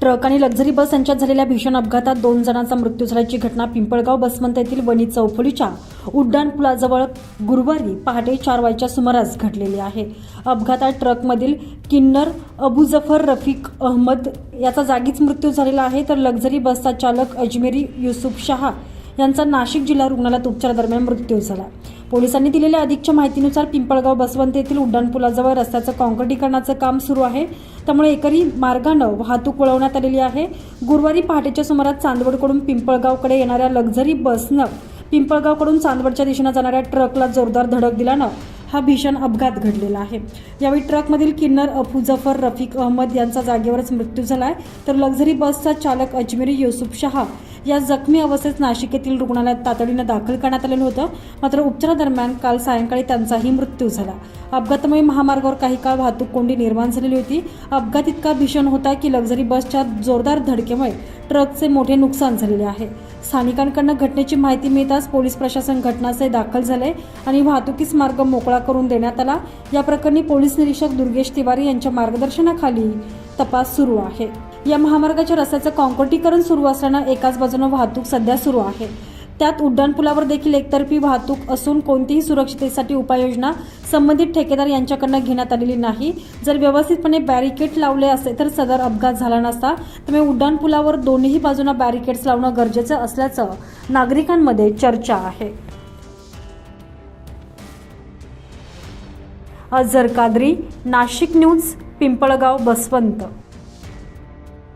Truck आणि luxury बस यांच्यात झालेल्या भीषण अपघातात दोन जणांचा मृत्यू झाल्याची घटना पिंपळगाव बसमंत येथील वणी चौफुलीच्या उड्डाण पुलाजवळ गुरुवारी पहाटे चार वाजच्या सुमारास घडलेली आहे. अपघातात ट्रकमधील किन्नर अबू जफर रफिक अहमद याचा जागीच मृत्यू झालेला आहे. तर लक्झरी बसचा चालक अजमेरी युसुफ शहा यांचा नाशिक जिल्हा रुग्णालयात उपचारादरम्यान मृत्यू झाला. पोलिसांनी दिलेल्या अधिकच्या माहितीनुसार पिंपळगाव बसवंत येथील उड्डाणपुलाजवळ रस्त्याचं काँक्रिटीकरणाचं काम सुरू आहे. त्यामुळे एकरी मार्गानं वाहतूक वळवण्यात आलेली आहे. गुरुवारी पहाटेच्या सुमारास चांदवडकडून पिंपळगावकडे येणाऱ्या लक्झरी बसनं पिंपळगावकडून चांदवडच्या दिशेनं जाणाऱ्या ट्रकला जोरदार धडक दिल्यानं हा भीषण अपघात घडलेला आहे. यावेळी ट्रकमधील किन्नर अफू जफर रफिक अहमद यांचा जागेवरच मृत्यू झाला आहे तर लक्झरी बसचा चालक अजमेरी युसुफ शहा या जखमी अवस्थेत नाशिक येथील रुग्णालयात तातडीनं दाखल करण्यात आलेलं होतं. मात्र उपचारादरम्यान काल सायंकाळी त्यांचाही मृत्यू झाला. अपघातामुळे महामार्गावर काही काळ वाहतूक कोंडी निर्माण झालेली होती. अपघात इतका भीषण होता की लक्झरी बसच्या जोरदार धडकेमुळे ट्रकचे मोठे नुकसान झालेले आहे. स्थानिकांकडनं घटनेची माहिती मिळताच पोलीस प्रशासन घटनास्थळी दाखल झाले आणि वाहतुकीस मार्ग मोकळा करून देण्यात आला. या प्रकरणी पोलीस निरीक्षक दुर्गेश तिवारी यांच्या मार्गदर्शनाखाली तपास सुरू आहे. या महामार्गाच्या रस्त्याचं कॉन्क्रिटीकरण सुरू असल्यानं एकाच बाजूनं वाहतूक सध्या सुरू आहे. त्यात उड्डाणपुलावर देखील एकतर्फी वाहतूक असून कोणतीही सुरक्षिततेसाठी उपाययोजना संबंधित ठेकेदार यांच्याकडनं घेण्यात आलेली नाही. जर व्यवस्थितपणे बॅरिकेड लावले असते तर सदर अपघात झाला नसता त्यामुळे उड्डाणपुलावर दोन्ही बाजूंना बॅरिकेड्स लावणं गरजेचं असल्याचं नागरिकांमध्ये चर्चा आहे. अझर कादरी नाशिक न्यूज पिंपळगाव बसवंत.